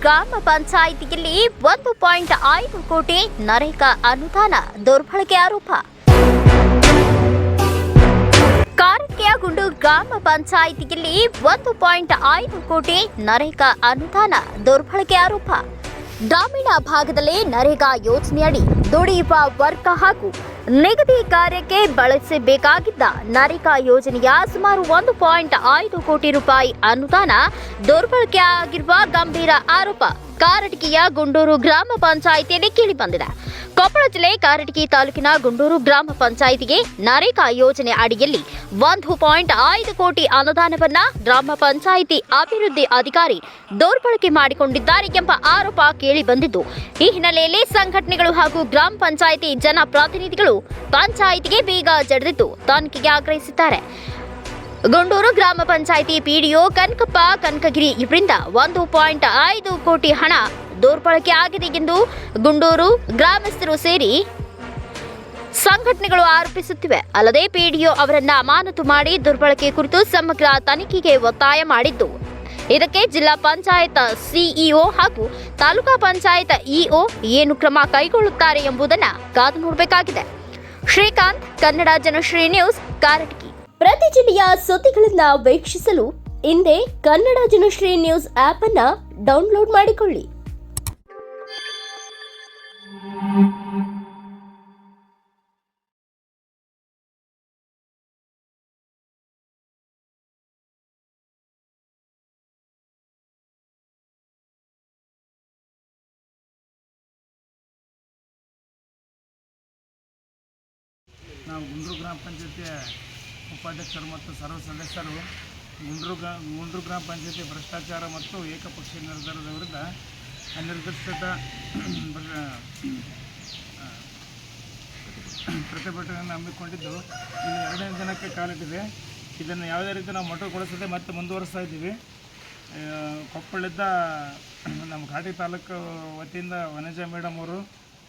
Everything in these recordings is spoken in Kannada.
ಗ್ರಾಮ ಪಂಚಾಯಿತಿಯಲ್ಲಿ ಒಂದು ಪಾಯಿಂಟ್ ಐದು ಕೋಟಿ ನರೇಗಾ ಅನುದಾನ ದುರ್ಬಳಕೆ ಆರೋಪ. ಕಾರಟೆಯ ಗುಂಡು ಗ್ರಾಮ ಪಂಚಾಯಿತಿಯಲ್ಲಿ ಒಂದು ಪಾಯಿಂಟ್ ಐದು ಕೋಟಿ ನರೇಗಾ ಅನುದಾನ ದುರ್ಬಳಕೆ ಆರೋಪ. ಗ್ರಾಮೀಣ ಭಾಗದಲ್ಲಿ ನರೇಗಾ ಯೋಜನೆಯಡಿ ದುಡಿಯುವ ವರ್ಗ ಹಾಗೂ ನಿಗದಿ ಕಾರ್ಯಕ್ಕೆ ಬಳಸಬೇಕಾಗಿದ್ದ ನರೇಗಾ ಯೋಜನೆಯ ಸುಮಾರು ಒಂದು ಪಾಯಿಂಟ್ ಐದು ಕೋಟಿ ರೂಪಾಯಿ ಅನುದಾನ ದುರ್ಬಳಕೆ ಆಗಿರುವ ಗಂಭೀರ ಆರೋಪ. ಕಾರಟಗಿಯ ಗುಂಡೂರು ಗ್ರಾಮ ಪಂಚಾಯಿತಿಯಲ್ಲಿ ಕೇಳಿಬಂದಿದೆ ಕೊಪ್ಪಳ ಜಿಲ್ಲೆ ಕಾರಟಗಿ ತಾಲೂಕಿನ ಗುಂಡೂರು ಗ್ರಾಮ ಪಂಚಾಯಿತಿಗೆ ನರೇಗಾ ಯೋಜನೆ ಅಡಿಯಲ್ಲಿ ಒಂದು ಪಾಯಿಂಟ್ ಐದು ಕೋಟಿ ಅನುದಾನವನ್ನ ಗ್ರಾಮ ಪಂಚಾಯಿತಿ ಅಭಿವೃದ್ಧಿ ಅಧಿಕಾರಿ ದುರ್ಬಳಕೆ ಮಾಡಿಕೊಂಡಿದ್ದಾರೆ ಎಂಬ ಆರೋಪ ಕೇಳಿಬಂದಿದ್ದು ಈ ಹಿನ್ನೆಲೆಯಲ್ಲಿ ಸಂಘಟನೆಗಳು ಹಾಗೂ ಗ್ರಾಮ ಪಂಚಾಯಿತಿ ಜನಪ್ರತಿನಿಧಿಗಳು ಪಂಚಾಯಿತಿಗೆ ಬೀಗ ಜಡಿದಿದ್ದು ತನಿಖೆಗೆ ಆಗ್ರಹಿಸಿದ್ದಾರೆ. ಗುಂಡೂರು ಗ್ರಾಮ ಪಂಚಾಯಿತಿ ಪಿಡಿಒ ಕನಕಪ್ಪ ಕನಕಗಿರಿ ಇವರಿಂದ ಒಂದು ಪಾಯಿಂಟ್ ಐದು ಕೋಟಿ ಹಣ ದುರ್ಬಳಕೆ ಆಗಿದೆ ಎಂದು ಗುಂಡೂರು ಗ್ರಾಮಸ್ಥರು ಸೇರಿ ಸಂಘಟನೆಗಳು ಆರೋಪಿಸುತ್ತಿವೆ. ಅಲ್ಲದೆ ಪಿಡಿಒ ಅವರನ್ನ ಅಮಾನತು ಮಾಡಿ ದುರ್ಬಳಕೆ ಕುರಿತು ಸಮಗ್ರ ತನಿಖೆಗೆ ಒತ್ತಾಯ ಮಾಡಿದ್ದು. ಇದಕ್ಕೆ ಜಿಲ್ಲಾ ಪಂಚಾಯತ್ ಸಿಇಒ ಹಾಗೂ ತಾಲೂಕಾ ಪಂಚಾಯತ್ ಇಒ ಏನು ಕ್ರಮ ಕೈಗೊಳ್ಳುತ್ತಾರೆ ಎಂಬುದನ್ನ ಕಾದು ನೋಡಬೇಕಾಗಿದೆ. ಶ್ರೀಕಾಂತ್, ಕನ್ನಡ ಜನಶ್ರೀ ನ್ಯೂಸ್, ಕಾರಟಗಿ. ಪ್ರತಿ ಜಿಲ್ಲೆಯ ಸುದ್ದಿಗಳನ್ನ ವೀಕ್ಷಿಸಲು ಹಿಂದೆ ಕನ್ನಡ ಜನಶ್ರೀ ನ್ಯೂಸ್ ಆಪ್ ಅನ್ನ ಡೌನ್ಲೋಡ್ ಮಾಡಿಕೊಳ್ಳಿ. ನಾವು ಗುಂಡ್ರು ಗ್ರಾಮ ಪಂಚಾಯತಿಯ ಉಪಾಧ್ಯಕ್ಷರು ಮತ್ತು ಸರ್ವ ಸದಸ್ಯರು ಗುಂಡ್ರು ಗ್ರಾ ಗುಂಡ್ರು ಗ್ರಾಮ ಪಂಚಾಯತಿ ಭ್ರಷ್ಟಾಚಾರ ಮತ್ತು ಏಕಪಕ್ಷೀಯ ನಿರ್ಧಾರದ ವಿರುದ್ಧ ಅನಿರ್ದಿಷ್ಟ ಪ್ರತಿಭಟನೆಯನ್ನು ಹಮ್ಮಿಕೊಂಡಿದ್ದು. ಇಲ್ಲಿ ಎರಡನೇ ದಿನಕ್ಕೆ ಕಾಲಿಟ್ಟಿದೆ ಇದನ್ನು ಯಾವುದೇ ರೀತಿ ನಾವು ಮೊಟಕುಗೊಳಿಸದೆ ಮತ್ತೆ ಮುಂದುವರಿಸ್ತಾ ಇದ್ದೀವಿ. ಕೊಪ್ಪಳದ ನಮ್ಮ ಘಾಟಿ ತಾಲೂಕು ವತಿಯಿಂದ ವನಜ ಮೇಡಮ್ ಅವರು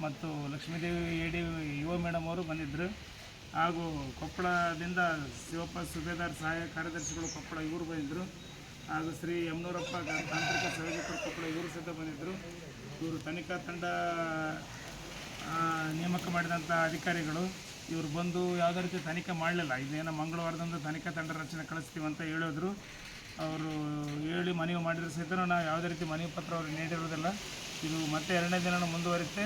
ಮತ್ತು ಲಕ್ಷ್ಮೀದೇವಿ ಎ ಡಿ ಯುವ ಮೇಡಮ್ ಅವರು ಬಂದಿದ್ದರು. ಹಾಗೂ ಕೊಪ್ಪಳದಿಂದ ಶಿವಪ್ಪ ಸುಬೇದಾರ್ ಸಹಾಯ ಕಾರ್ಯದರ್ಶಿಗಳು ಕೊಪ್ಪಳ ಇವರು ಬಂದಿದ್ದರು. ಹಾಗೂ ಶ್ರೀ ಯಮನೂರಪ್ಪ ತಾಂತ್ರಿಕ ಇವರು ಸಹಿತ ಬಂದಿದ್ದರು ಇವರು ತನಿಖಾ ತಂಡ ನೇಮಕ ಮಾಡಿದಂಥ ಅಧಿಕಾರಿಗಳು ಇವರು ಬಂದು ಯಾವುದೇ ರೀತಿ ತನಿಖೆ ಮಾಡಲಿಲ್ಲ. ಇದೇನೋ ಮಂಗಳವಾರದಂದು ತನಿಖಾ ತಂಡ ರಚನೆ ಕಳಿಸ್ತೀವಿ ಅಂತ ಹೇಳಿದ್ರು. ಅವರು ಹೇಳಿ ಮನವಿ ಮಾಡಿದ್ರು ಸಹಿತ ನಾವು ಯಾವುದೇ ರೀತಿ ಮನವಿ ಪತ್ರ ಅವ್ರಿಗೆ ನೀಡಿರೋದಿಲ್ಲ ಇದು ಮತ್ತೆ ಎರಡನೇ ದಿನ ಮುಂದುವರಿತೆ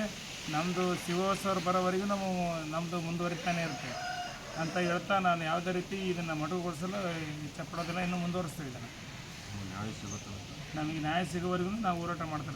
ನಮ್ಮದು ಶಿವೋತ್ಸವ ಬರೋವರೆಗೂ ನಾವು ನಮ್ಮದು ಮುಂದುವರಿತಾನೆ ಇರುತ್ತೆ ಅಂತ ಹೇಳ್ತಾ ನಾನು ಯಾವುದೇ ರೀತಿ ಇದನ್ನು ಮೊಟಕುಗೊಳಿಸಲು ಇಷ್ಟಪಡೋದಿಲ್ಲ ಇನ್ನೂ ಮುಂದುವರಿಸ್ತೀವಿ ಇದನ್ನು. ನಮಗೆ ನ್ಯಾಯ ಸಿಗೋವರೆಗೂ ನಾವು ಹೋರಾಟ ಮಾಡ್ತಾ